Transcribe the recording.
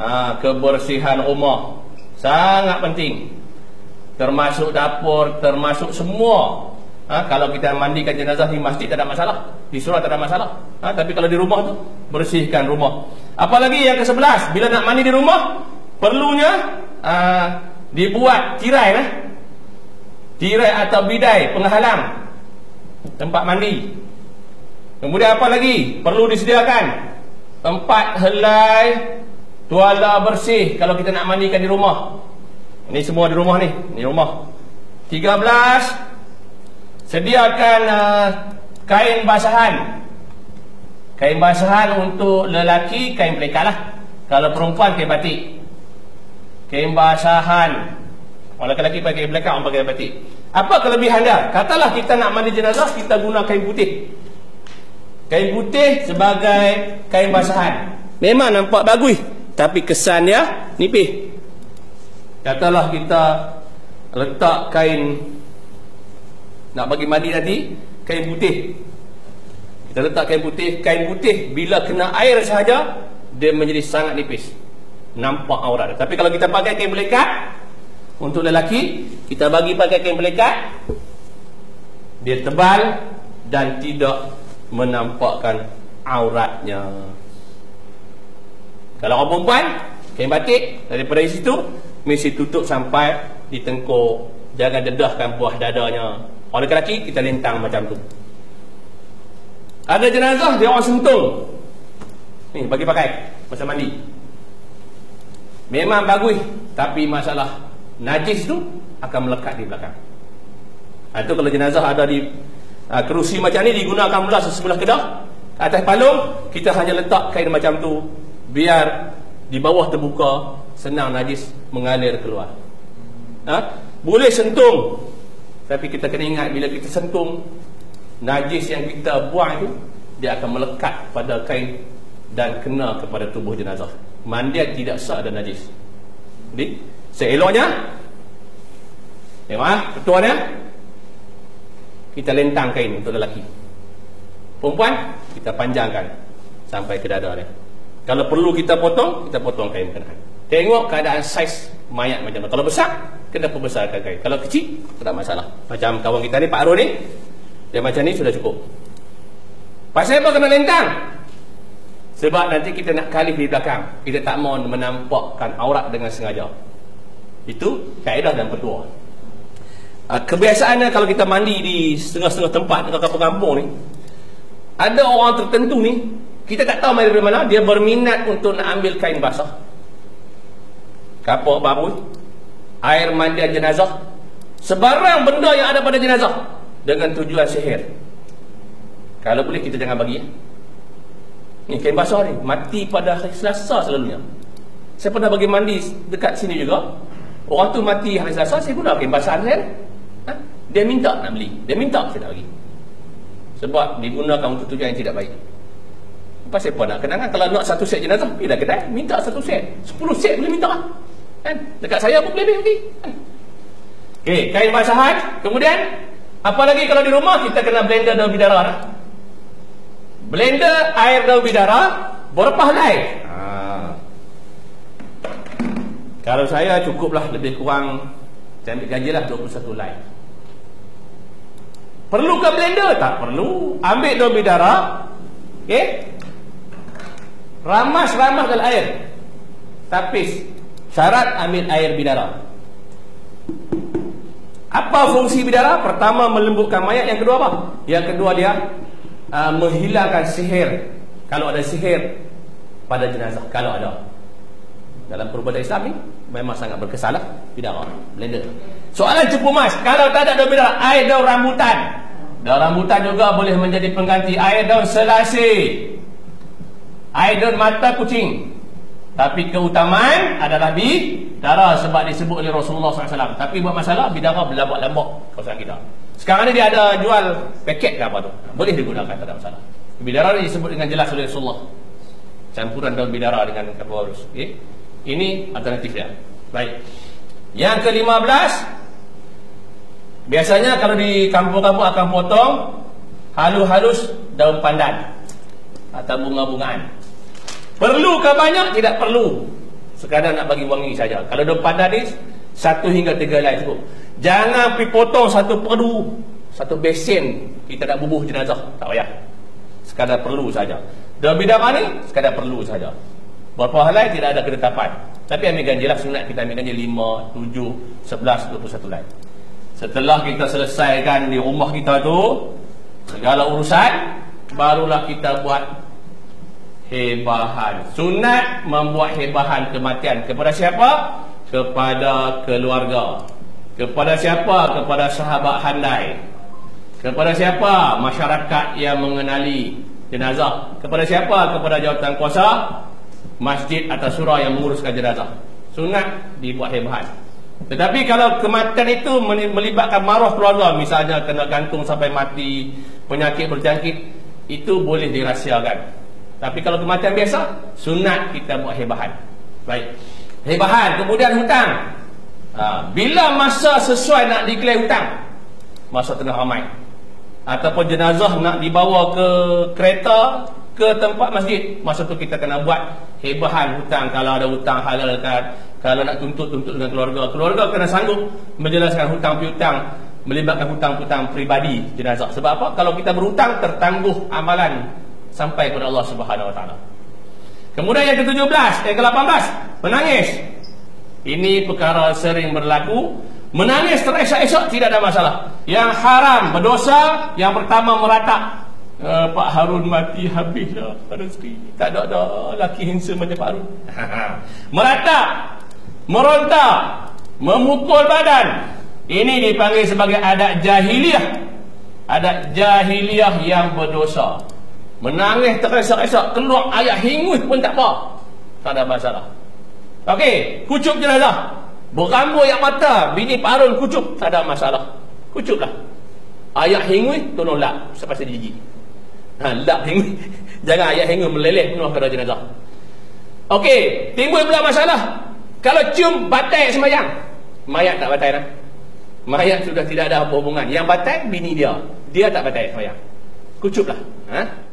ha, kebersihan rumah. Sangat penting. Termasuk dapur termasuk semua. Ha, kalau kita mandikan jenazah di masjid tak ada masalah. Di surau tak ada masalah. Ha, tapi kalau di rumah tu bersihkan rumah. Apalagi yang ke sebelas bila nak mandi di rumah perlunya ha, dibuat tirai eh? tirai atau bidai penghalang. Tempat mandi. Kemudian apa lagi? Perlu disediakan. Tempat helai tuala bersih kalau kita nak mandikan di rumah ini semua di rumah ni. Ini rumah. 13. Sediakan uh, kain basahan. Kain basahan untuk lelaki, kain pelikat lah. Kalau perempuan, kain batik. Kain basahan. Orang lelaki pakai kain pelikat, orang pakai batik. Apa kelebihan dia? Katalah kita nak mandi jenazah, kita guna kain putih. Kain putih sebagai kain basahan. Memang nampak bagus. Tapi kesan dia nipis. Katalah kita letak kain nak bagi mandi nanti kain putih. Kita letak kain putih, kain putih bila kena air sahaja dia menjadi sangat nipis. Nampak aurat. Tapi kalau kita pakai kain melekat untuk lelaki, kita bagi pakai kain melekat dia tebal dan tidak menampakkan auratnya. Kalau orang perempuan, kain batik daripada situ mesti tutup sampai di tengkuk jangan dedahkan buah dadanya. Orang lelaki kita lintang macam tu. Ada jenazah dia orang sentuh. Ni bagi pakai masa mandi. Memang bagus tapi masalah najis tu akan melekat di belakang. Itu ha, kalau jenazah ada di uh, kerusi macam ni digunakan pula sebelah kedah atas palung kita hanya letak kain macam tu biar di bawah terbuka senang najis mengalir keluar. Ha? boleh sentuh tapi kita kena ingat bila kita sentuh najis yang kita buang itu dia akan melekat pada kain dan kena kepada tubuh jenazah. Mandian tidak sah ada najis. Jadi seeloknya tengok ha? ketuanya kita lentang kain untuk lelaki. Perempuan kita panjangkan sampai ke dada dia kalau perlu kita potong kita potong kain kenaan Tengok keadaan saiz mayat macam mana. Kalau besar, kena perbesarkan kain. Kalau kecil, tak masalah. Macam kawan kita ni, Pak Arun ni, dia macam ni sudah cukup. Pasal apa kena lentang? Sebab nanti kita nak kali di belakang. Kita tak mau menampakkan aurat dengan sengaja. Itu kaedah dan petua. Ah, kebiasaannya kalau kita mandi di setengah-setengah tempat dekat kampung-kampung ni, ada orang tertentu ni, kita tak tahu dari mana, dia berminat untuk nak ambil kain basah. Kapur baru air mandi jenazah. Sebarang benda yang ada pada jenazah dengan tujuan sihir. Kalau boleh kita jangan bagi ni kain basah ni mati pada hari selasa selalunya saya pernah bagi mandi dekat sini juga. Orang tu mati hari selasa saya guna kain basah saya ha? dia minta nak beli. Dia minta saya nak bagi. Sebab digunakan untuk tujuan yang tidak baik apa siapa nak kenangan kalau nak satu set jenazah pergi dah kedai minta satu set sepuluh set boleh minta Kan? Dekat saya pun boleh ambil pergi. Kan? Okey, kain basahan. Kemudian, apa lagi kalau di rumah kita kena blender daun bidara. Lah. Blender air daun bidara berapa helai? Ha. Kalau saya cukuplah lebih kurang saya ambil gaji lah 21 helai. Perlu ke blender? Tak perlu. Ambil daun bidara. Okey. Ramas-ramas dalam air. Tapis. Syarat ambil air bidara. Apa fungsi bidara? Pertama melembutkan mayat, yang kedua apa? Yang kedua dia uh, menghilangkan sihir. Kalau ada sihir pada jenazah, kalau ada. Dalam perubatan Islam ni memang sangat berkesan lah bidara, blender. Soalan cukup mas, kalau tak ada bidara, air daun rambutan. Daun rambutan juga boleh menjadi pengganti air daun selasi. Air daun mata kucing tapi keutamaan adalah di darah sebab disebut oleh Rasulullah SAW. Tapi buat masalah, bidara berlambak-lambak kawasan kita. Sekarang ni dia ada jual paket ke apa tu. Boleh digunakan, tak ada masalah. Bidara ni disebut dengan jelas oleh Rasulullah. Campuran daun bidara dengan kapal halus. Okay? Ini alternatif dia. Baik. Yang ke-15, biasanya kalau di kampung-kampung akan potong halus-halus daun pandan atau bunga-bungaan. Perlukah banyak? Tidak perlu. Sekadar nak bagi wangi saja. Kalau depan hadis, satu hingga tiga helai cukup. Jangan pergi potong satu perlu, satu besen kita nak bubuh jenazah. Tak payah. Sekadar perlu saja. Dalam bidang ni, sekadar perlu saja. Berapa helai tidak ada ketetapan. Tapi ambil ganjil lah sunat kita ambil ganjil 5, 7, 11, 21 helai. Setelah kita selesaikan di rumah kita tu segala urusan, barulah kita buat hebahan. Sunat membuat hebahan kematian kepada siapa? Kepada keluarga. Kepada siapa? Kepada sahabat handai. Kepada siapa? Masyarakat yang mengenali jenazah. Kepada siapa? Kepada jawatan kuasa masjid atau surah yang menguruskan jenazah. Sunat dibuat hebahan. Tetapi kalau kematian itu melibatkan maruah keluarga, misalnya kena gantung sampai mati, penyakit berjangkit, itu boleh dirahsiakan. Tapi kalau kematian biasa, sunat kita buat hebahan. Baik. Hebahan, kemudian hutang. Ha, bila masa sesuai nak diklar hutang? Masa tengah ramai. Ataupun jenazah nak dibawa ke kereta, ke tempat masjid. Masa tu kita kena buat hebahan hutang. Kalau ada hutang halal kan. Kalau nak tuntut-tuntut dengan keluarga. Keluarga kena sanggup menjelaskan hutang-hutang. Melibatkan hutang-hutang pribadi jenazah. Sebab apa? Kalau kita berhutang, tertangguh amalan sampai kepada Allah Subhanahu Wa Taala. Kemudian yang ke-17, yang ke-18, menangis. Ini perkara sering berlaku. Menangis teresak-esak tidak ada masalah. Yang haram, berdosa, yang pertama meratap. Uh, Pak Harun mati habislah rezeki. Tak ada ada laki handsome macam Pak Harun. meratap, meronta, memukul badan. Ini dipanggil sebagai adat jahiliah. Adat jahiliah yang berdosa. Menangis teresak-esak Keluar ayat hingus pun tak apa. Tak ada masalah. Okey, kucup jenazah. Berambut yang mata Bini parun kucup Tak ada masalah. Kucuplah Ayat hingus tolong lap Sepasal gigi ha, Lap hingus. Jangan ayat hingus meleleh penuh pada jenazah. Okey, timbul pula masalah. Kalau cium batai semayang. Mayat tak batai dah. Mayat sudah tidak ada hubungan. Yang batai bini dia. Dia tak batai semayang. Kucuplah Ha?